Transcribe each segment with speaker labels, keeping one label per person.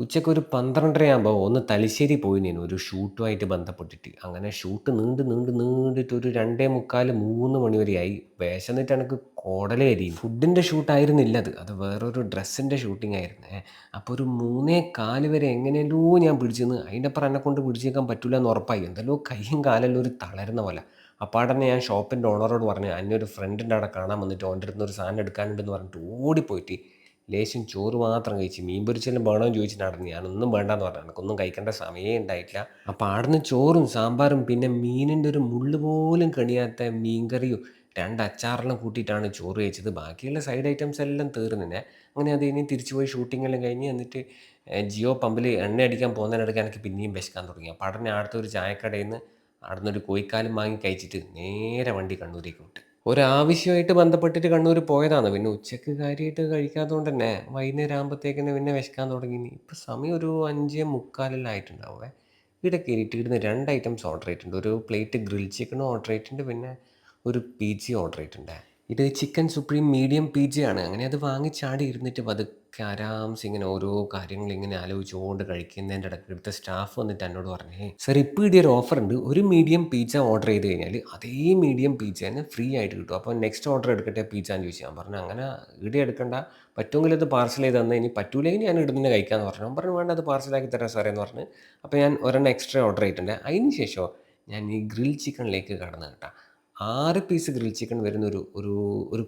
Speaker 1: ഉച്ചയ്ക്ക് ഒരു പന്ത്രണ്ടരയാകുമ്പോൾ ഒന്ന് തലശ്ശേരി പോയി ഞാൻ ഒരു ഷൂട്ടുമായിട്ട് ബന്ധപ്പെട്ടിട്ട്. അങ്ങനെ ഷൂട്ട് നീണ്ട് നീണ്ട് നീണ്ടിട്ട് ഒരു 2:45 3 മണി വരെയായി. വിശന്നിട്ട് എനിക്ക് കുടൽ കരിയുന്നു. ഫുഡിന്റെ ഷൂട്ടായിരുന്നില്ല അത്. അത് വേറൊരു ഡ്രസ്സിന്റെ ഷൂട്ടിംഗ് ആയിരുന്നു അപ്പോൾ ഒരു 3:15 വരെ എങ്ങനെയല്ലോ ഞാൻ പിടിച്ചെന്ന് നിന്ന്. അതിന്റപ്പുറം എന്നെ കൊണ്ട് പിടിച്ചേക്കാൻ പറ്റില്ല എന്ന് ഉറപ്പായി. എന്തല്ലോ കൈയും കാലെല്ലാം ഒരു തളരുന്ന പോലെ. അപ്പാടന്നെ ഞാൻ ഷോപ്പിന്റെ ഓണറോട് പറഞ്ഞു "അന്നെ ഫ്രണ്ടിന്റെ അവിടെ കാണാൻ വന്നിട്ട് ഓന്റെ അടുത്ത് ഒരു സാധനം എടുക്കാനുണ്ടെന്ന്" പറഞ്ഞിട്ട് ഓടിപ്പോയിട്ട് ലേശം ചോറ് മാത്രം കഴിച്ച് മീൻ പൊരിച്ചെല്ലാം വേണമെന്ന് ചോദിച്ചിട്ട് നടന്നു. ഞാനൊന്നും വേണ്ടാന്ന് പറഞ്ഞു. എനിക്കൊന്നും കഴിക്കേണ്ട സമയമേ ഉണ്ടായിട്ടില്ല. അപ്പോൾ അവിടുന്ന് ചോറും സാമ്പാറും പിന്നെ മീനിന്റെ ഒരു മുള്ള് പോലും കണിയാത്ത മീൻകറിയും രണ്ട് അച്ചാറെല്ലാം കൂട്ടിയിട്ടാണ് ചോറ് കഴിച്ചത്. ബാക്കിയുള്ള സൈഡ് ഐറ്റംസ് എല്ലാം തീർന്നിനെ. അങ്ങനെ അത് ഇനി തിരിച്ചു പോയി ഷൂട്ടിങ്ങെല്ലാം കഴിഞ്ഞ് എന്നിട്ട് ജിയോ പമ്പിൽ എണ്ണ അടിക്കാൻ പോകുന്നതിനിടയ്ക്ക് എനിക്ക് പിന്നെയും വിശക്കാൻ തുടങ്ങി. അപ്പോൾ അവിടുന്ന് അടുത്തൊരു ചായക്കടയിൽ നിന്ന് അവിടുന്ന് ഒരു കോഴിക്കാലും വാങ്ങി കഴിച്ചിട്ട് നേരെ വണ്ടി കണ്ണൂരേക്ക് വിട്ടു. ഒരാവശ്യമായിട്ട് ബന്ധപ്പെട്ടിട്ട് കണ്ണൂർ പോയതാണ്. പിന്നെ ഉച്ചയ്ക്ക് കാര്യമായിട്ട് കഴിക്കാത്തതുകൊണ്ട് തന്നെ വൈകുന്നേരം ആകുമ്പോഴത്തേക്കിന് പിന്നെ വിശക്കാൻ തുടങ്ങി. ഇപ്പോൾ സമയം ഒരു 5:45 മുക്കാലിലായിട്ടുണ്ടാവേ ഇവിടെ കയറിയിട്ട് ഇവിടുന്ന് രണ്ട് ഐറ്റംസ് ഓർഡർ ചെയ്തിട്ടുണ്ട്. ഒരു പ്ലേറ്റ് ഗ്രിൽ ചിക്കനും ഓർഡർ ചെയ്തിട്ടുണ്ട്. പിന്നെ ഒരു പിജി ഓർഡർ ചെയ്തിട്ടുണ്ട്. ഇത് ചിക്കൻ സുപ്രീം മീഡിയം പിസയാണ്. അങ്ങനെ അത് വാങ്ങി ചാടി ഇരുന്നിട്ട് പതുക്കെ ആരാംസെ ഇങ്ങനെ ഓരോ കാര്യങ്ങൾ ഇങ്ങനെ ആലോചിച്ചുകൊണ്ട് കഴിക്കുന്നതിന്റെ ഇടയ്ക്ക് ഇവിടുത്തെ സ്റ്റാഫ് വന്നിട്ട് എന്നോട് പറഞ്ഞു "സർ ഇപ്പോൾ ഇവിടെ ഒരു ഓഫർ ഉണ്ട്. ഒരു മീഡിയം പിസ്സ ഓർഡർ ചെയ്ത് കഴിഞ്ഞാൽ അതേ മീഡിയം പിസ്സ തന്നെ ഫ്രീ ആയിട്ട് കിട്ടും. അപ്പോൾ നെക്സ്റ്റ് ഓർഡർ എടുക്കട്ടെ പിസ്സ എന്ന് ചോദിച്ചു. ഞാൻ പറഞ്ഞു അങ്ങനെ ഇവിടെ എടുക്കണ്ട. പറ്റുമെങ്കിൽ അത് പാർസൽ ചെയ്ത് തന്നാൽ ഇനി പറ്റൂലെങ്കിൽ ഞാൻ ഇവിടെ നിന്ന് കഴിക്കാമെന്ന് പറഞ്ഞു. പറഞ്ഞു വേണ്ട അത് പാർസലാക്കി തരാം സാറേ എന്ന് പറഞ്ഞ്. അപ്പോൾ ഞാൻ ഒരെണ്ണം എക്സ്ട്രാ ഓർഡർ ചെയ്തിട്ടുണ്ട്. അതിന് ശേഷം ഞാൻ ഈ ഗ്രിൽ ചിക്കനിലേക്ക് കടന്നു കേട്ടോ. ആറ് പീസ് ഗ്രിൽ ചിക്കൻ വരുന്ന ഒരു ഒരു ഒരു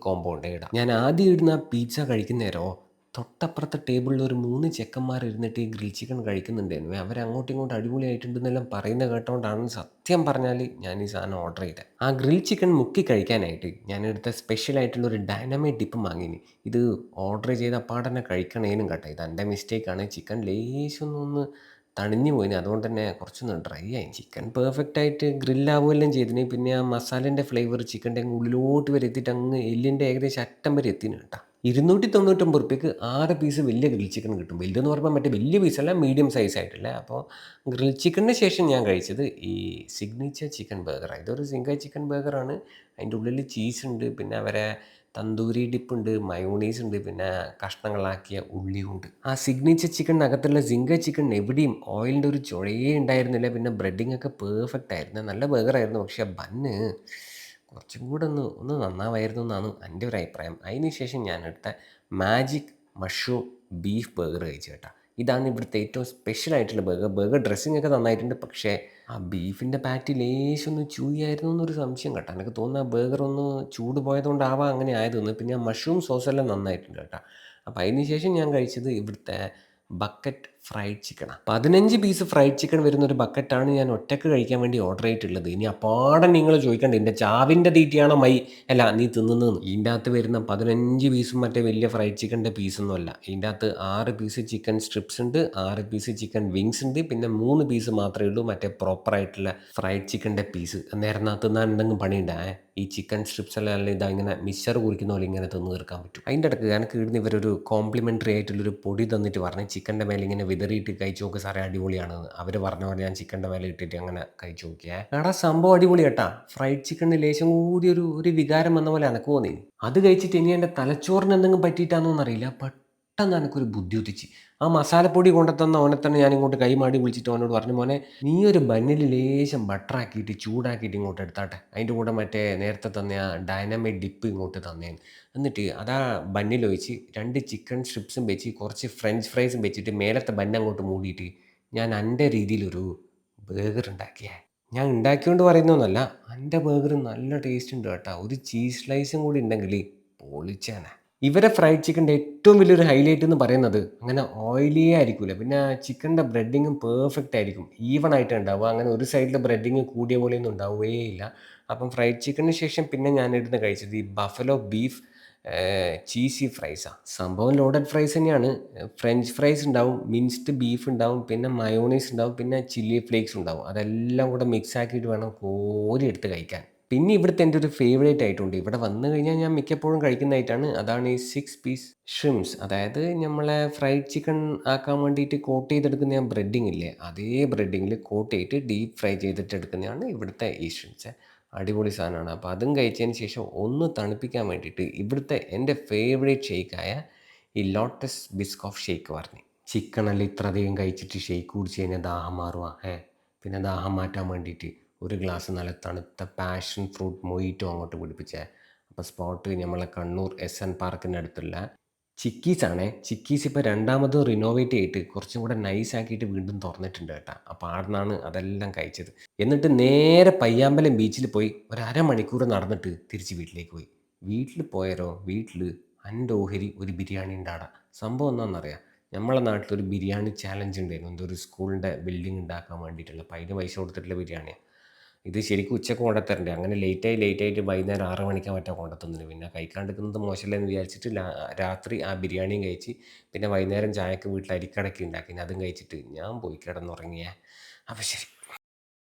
Speaker 1: ഇടാം ഞാൻ ആദ്യം ഇടുന്ന ആ കഴിക്കുന്നേരോ കഴിക്കുന്ന നേരം തൊട്ടപ്പുറത്തെ ടേബിളിൽ ഒരു മൂന്ന് ചെക്കന്മാർ ഇരുന്നിട്ട് ഈ ഗ്രിൽ ചിക്കൻ കഴിക്കുന്നുണ്ടായിരുന്നു. അവർ അങ്ങോട്ടും ഇങ്ങോട്ടും അടിപൊളിയായിട്ടുണ്ടെന്നെല്ലാം പറയുന്ന കേട്ടോണ്ടാണ് സത്യം പറഞ്ഞാൽ ഞാൻ ഈ സാധനം ഓർഡർ ചെയ്തത്. ആ ഗ്രിൽ ചിക്കൻ മുക്കി കഴിക്കാനായിട്ട് ഞാൻ എടുത്ത സ്പെഷ്യൽ ആയിട്ടുള്ള ഒരു ഡൈനാമൈറ്റ് ഡിപ്പ് വാങ്ങിന് ഇത് ഓർഡർ ചെയ്ത അപ്പാടന്നെ കഴിക്കണേനും കേട്ടോ. ഇത് എന്റെ മിസ്റ്റേക്കാണ്. ചിക്കൻ ലേശൊന്നൊന്ന് തണിഞ്ഞു പോയിന്. അതുകൊണ്ട് തന്നെ കുറച്ചൊന്ന് ഡ്രൈ ആയി. ചിക്കൻ പെർഫെക്റ്റ് ആയിട്ട് ഗ്രില്ലാവുകയെല്ലാം ചെയ്തിന്. പിന്നെ ആ മസാലേന്റെ ഫ്ലേവർ ചിക്കന്റെ ഉള്ളിലോട്ട് വരെ എത്തിയിട്ട് അങ്ങ് എല്ലിന്റെ ഏകദേശം അറ്റം വരെ എത്തിന് കേട്ടോ. 299 റുപ്യക്ക് ആറ് പീസ് വലിയ ഗ്രിൽ ചിക്കൻ കിട്ടും. വലുതെന്ന് പറയുമ്പോൾ മറ്റേ വലിയ പീസല്ല മീഡിയം സൈസ് ആയിട്ടില്ല അപ്പോൾ ഗ്രിൽ ചിക്കന് ശേഷം ഞാൻ കഴിച്ചത് ഈ സിഗ്നേച്ചർ ചിക്കൻ ബർഗർ ഇതൊരു സിംഗ ചിക്കൻ ബർഗറാണ്. അതിന്റെ ഉള്ളിൽ ചീസ് ഉണ്ട്. പിന്നെ അവരെ തന്തൂരി ഡിപ്പുണ്ട് മയോണീസ് ഉണ്ട്. പിന്നെ കഷ്ണങ്ങളാക്കിയ ഉള്ളിയുണ്ട് ആ സിഗ്നേച്ചർ ചിക്കനകത്തുള്ള സിംഗ ചിക്കൻ എവിടെയും ഓയിലിന്റെ ഒരു ചുഴയേ ഉണ്ടായിരുന്നില്ല. പിന്നെ ബ്രെഡിങ് ഒക്കെ പെർഫെക്റ്റ് ആയിരുന്നു. നല്ല ബർഗറായിരുന്നു. പക്ഷേ ബണ്ണ് കുറച്ചും കൂടെ ഒന്ന് ഒന്ന് നന്നാവായിരുന്നു എന്നാണ് എന്റെ ഒരു അഭിപ്രായം. അതിന് ശേഷം ഞാൻ എടുത്ത മാജിക് മഷ്റൂം ബീഫ് ബർഗർ കഴിച്ചു കേട്ടോ. ഇതാണ് ഇവിടുത്തെ ഏറ്റവും സ്പെഷ്യൽ ആയിട്ടുള്ള ബർഗർ. ബർഗർ ഡ്രസ്സിംഗ് ഒക്കെ നന്നായിട്ടുണ്ട്. പക്ഷേ ആ ബീഫിന്റെ പാറ്റി ലേശം ഒന്ന് ചൂയി ആയിരുന്നു എന്നൊരു സംശയം കേട്ടോ. എനിക്ക് തോന്നുന്ന ആ ബർഗർ ഒന്ന് ചൂട് പോയതുകൊണ്ടാവാം അങ്ങനെ ആയതെന്ന്. പിന്നെ ആ മഷ്റൂം സോസെല്ലാം നന്നായിട്ടുണ്ട് കേട്ടോ. അപ്പോൾ അതിന് ശേഷം ഞാൻ കഴിച്ചത് ഇവിടുത്തെ ബക്കറ്റ് ഫ്രൈഡ് ചിക്കനാണ്. 15 പീസ് ഫ്രൈഡ് ചിക്കൻ വരുന്ന ഒരു ബക്കറ്റാണ് ഞാൻ ഒറ്റയ്ക്ക് കഴിക്കാൻ വേണ്ടി ഓർഡർ ചെയ്തിട്ടുള്ളത്. ഇനി അപ്പാടെ നിങ്ങൾ ചോദിക്കണ്ട എന്റെ ചാവിന്റെ തീറ്റയാണോ മൈ അല്ല നീ തിന്നുന്നതെന്ന്." ഇതിന്റെ അകത്ത് വരുന്ന 15 പീസും മറ്റേ വലിയ ഫ്രൈഡ് ചിക്കന്റെ പീസൊന്നും അല്ല. ഇതിന്റെ അകത്ത് ആറ് പീസ് ചിക്കൻ സ്ട്രിപ്സ് ഉണ്ട്. ആറ് പീസ് ചിക്കൻ വിങ്സ് ഉണ്ട്. പിന്നെ മൂന്ന് പീസ് മാത്രമേ ഉള്ളൂ മറ്റേ പ്രോപ്പറായിട്ടുള്ള ഫ്രൈഡ് ചിക്കന്റെ പീസ്. അന്നേരം തിന്നാൻ എന്തെങ്കിലും പണിയുണ്ടോ? ഈ ചിക്കൻ സ്ട്രിപ്സ് അല്ല ഇതാ ഇങ്ങനെ മിക്സർ കുറിക്കുന്ന പോലെ ഇങ്ങനെ തിന്ന് തീർക്കാൻ പറ്റും. അതിന്റെ ഇടയ്ക്ക് എനിക്ക് ഇവിടുന്ന് ഇവരൊരു കോംപ്ലിമെന്ററി ആയിട്ടുള്ളൊരു പൊടി തന്നിട്ട് പറഞ്ഞ് ചിക്കന്റെ മേലെ ഇങ്ങനെ വിതറിയിട്ട് കഴിച്ചു നോക്ക് സാറേ അടിപൊളിയാണ് അവർ പറഞ്ഞ പോലെ ഞാൻ ചിക്കന്റെ മേലെ ഇട്ടിട്ട് അങ്ങനെ കഴിച്ചു നോക്കിയേ. എടാ സംഭവം അടിപൊളി കേട്ടാ. ഫ്രൈഡ് ചിക്കൻ ലേശം കൂടി ഒരു ഒരു വികാരം വന്ന പോലെ എനക്ക് തോന്നി. അത് കഴിച്ചിട്ട് ഇനി എന്റെ തലച്ചോറിന് എന്തെങ്കിലും പറ്റിയിട്ടാണോന്ന് അറിയില്ല. പെട്ടെന്ന് എനിക്കൊരു ബുദ്ധി ഉദിച്ച്. ആ മസാലപ്പൊടി കൊണ്ടുത്തന്ന ഓനെ തന്നെ ഞാൻ ഇങ്ങോട്ട് കൈമാടി വിളിച്ചിട്ട് അവനോട് പറഞ്ഞു "മോനെ നീ ഒരു ബണ്ണിൽ ലേശം ബട്ടറാക്കിയിട്ട് ചൂടാക്കിയിട്ട് ഇങ്ങോട്ട് എടുത്താട്ടെ. അതിന്റെ കൂടെ മറ്റേ നേരത്തെ തന്ന ആ ഡൈനാമൈറ്റ് ഡിപ്പ് ഇങ്ങോട്ട് തന്നേന്ന്." എന്നിട്ട് അതാ ബണ്ണിലൊഴിച്ച് 2 ചിക്കൻ സ്ട്രിപ്സും വെച്ച് കുറച്ച് ഫ്രഞ്ച് ഫ്രൈസും വെച്ചിട്ട് മേലത്തെ ബണ്ണ് അങ്ങോട്ട് മൂടിയിട്ട് ഞാൻ എന്റെ രീതിയിലൊരു ബേഗർ ഉണ്ടാക്കിയേ. ഞാൻ ഉണ്ടാക്കിയോണ്ട് പറയുന്നൊന്നല്ല എന്റെ ബേഗർ നല്ല ടേസ്റ്റ് ഉണ്ട് കേട്ടോ. ഒരു ചീസ് സ്ലൈസും കൂടി ഉണ്ടെങ്കിൽ പൊളിച്ചേനെ. ഇവരെ ഫ്രൈഡ് ചിക്കന്റെ ഏറ്റവും വലിയൊരു ഹൈലൈറ്റ് എന്ന് പറയുന്നത് അങ്ങനെ ഓയിലിയേ ആയിരിക്കില്ല. പിന്നെ ചിക്കന്റെ ബ്രെഡിങ്ങും പെർഫെക്റ്റ് ആയിരിക്കും. ഈവൺ ആയിട്ട് ഉണ്ടാവുക. അങ്ങനെ ഒരു സൈഡിൽ ബ്രെഡിങ് കൂടിയ പോലെയൊന്നും ഉണ്ടാവുകയേയില്ല. അപ്പം ഫ്രൈഡ് ചിക്കന് ശേഷം പിന്നെ ഞാൻ ഇരുന്ന് കഴിച്ചത് ഈ ബഫലോ ബീഫ് ചീസി ഫ്രൈസാണ്. സംഭവം ലോഡഡ് ഫ്രൈസ് തന്നെയാണ്. ഫ്രഞ്ച് ഫ്രൈസ് ഉണ്ടാവും. മിൻസ്ഡ് ബീഫ് ഉണ്ടാവും. പിന്നെ മയോണൈസ് ഉണ്ടാവും. പിന്നെ ചില്ലി ഫ്ലേക്സ് ഉണ്ടാവും. അതെല്ലാം കൂടെ മിക്സ് ആക്കിയിട്ട് വേണം കോരി എടുത്ത് കഴിക്കാൻ. പിന്നെ ഇവിടുത്തെ എന്റെ ഒരു ഫേവറേറ്റ് ആയിട്ടുണ്ട് ഇവിടെ വന്നു കഴിഞ്ഞാൽ ഞാൻ മിക്കപ്പോഴും കഴിക്കുന്ന ഐറ്റമാണ്. അതാണ് ഈ സിക്സ് പീസ് ഷ്രിംസ് അതായത് നമ്മളെ ഫ്രൈഡ് ചിക്കൻ ആക്കാൻ വേണ്ടിയിട്ട് കോട്ട് ചെയ്തെടുക്കുന്ന ഞാൻ ബ്രെഡിങ് ഇല്ലേ അതേ ബ്രെഡിങ്ങിൽ കോട്ട് ചെയ്തിട്ട് ഡീപ്പ് ഫ്രൈ ചെയ്തിട്ട് എടുക്കുന്നതാണ് ഇവിടുത്തെ ഈ ഷ്രിംസ് അടിപൊളി സാധനമാണ്. അപ്പോൾ അതും കഴിച്ചതിന് ശേഷം ഒന്ന് തണുപ്പിക്കാൻ വേണ്ടിയിട്ട് ഇവിടുത്തെ എന്റെ ഫേവറേറ്റ് ഷേക്കായ ഈ ലോട്ടസ് ബിസ്കോഫ് ഷേക്ക് പറഞ്ഞു. ചിക്കനെല്ലാം ഇത്ര അധികം കഴിച്ചിട്ട് ഷേക്ക് കുടിച്ച് കഴിഞ്ഞാൽ ദാഹം മാറുക ഏ പിന്നെ ദാഹം മാറ്റാൻ വേണ്ടിയിട്ട് ഒരു ഗ്ലാസ് നല്ല തണുത്ത പാഷൻ ഫ്രൂട്ട് മൊയ്റ്റോ അങ്ങോട്ട് പിടിപ്പിച്ചേ. അപ്പോൾ സ്പോട്ട് നമ്മളെ കണ്ണൂർ എസ് എൻ പാർക്കിന്റെ അടുത്തുള്ള ചിക്കീസ് ആണേ. ചിക്കീസ് ഇപ്പോൾ രണ്ടാമത് റിനോവേറ്റ് ചെയ്തിട്ട് കുറച്ചും കൂടെ നൈസ് ആക്കിയിട്ട് വീണ്ടും തുറന്നിട്ടുണ്ട് കേട്ടോ. അപ്പോൾ ആടുന്നാണ് അതെല്ലാം കഴിച്ചത്. എന്നിട്ട് നേരെ പയ്യാമ്പലം ബീച്ചിൽ പോയി ഒരു അരമണിക്കൂർ നടന്നിട്ട് തിരിച്ച് വീട്ടിലേക്ക് പോയി. വീട്ടിൽ പോയാലോ വീട്ടിൽ എന്റെ ഓഹരി ഒരു ബിരിയാണി ഉണ്ടാടാ. സംഭവം എന്താണെന്നറിയാം നമ്മളെ നാട്ടിൽ ഒരു ബിരിയാണി ചാലഞ്ച് ഉണ്ടായിരുന്നു. എന്തോ ഒരു സ്കൂളിന്റെ ബിൽഡിംഗ് ഉണ്ടാക്കാൻ വേണ്ടിയിട്ടുള്ള. അപ്പോൾ അതിന് പൈസ കൊടുത്തിട്ടുള്ള ബിരിയാണിയാണ് ഇത് ശരിക്കും ഉച്ചയ്ക്ക് കൊണ്ടുത്തരണ്ടേ? അങ്ങനെ ലേറ്റായി ലേറ്റായിട്ട് വൈകുന്നേരം ആറ് മണിക്കാൻ മറ്റോ കൊണ്ടുത്തുന്നത്. പിന്നെ കഴിക്കാണ്ടിരിക്കുന്നത് മോശമല്ലെന്ന് വിചാരിച്ചിട്ട് ലാ- രാത്രി ആ ബിരിയാണിയും കഴിച്ച് പിന്നെ വൈകുന്നേരം ചായക്ക് വീട്ടിൽ അരിക്കടക്കി ഉണ്ടാക്കി. അതും കഴിച്ചിട്ട് ഞാൻ പോയി കിടന്നുറങ്ങിയേ. അപ്പോൾ ശരി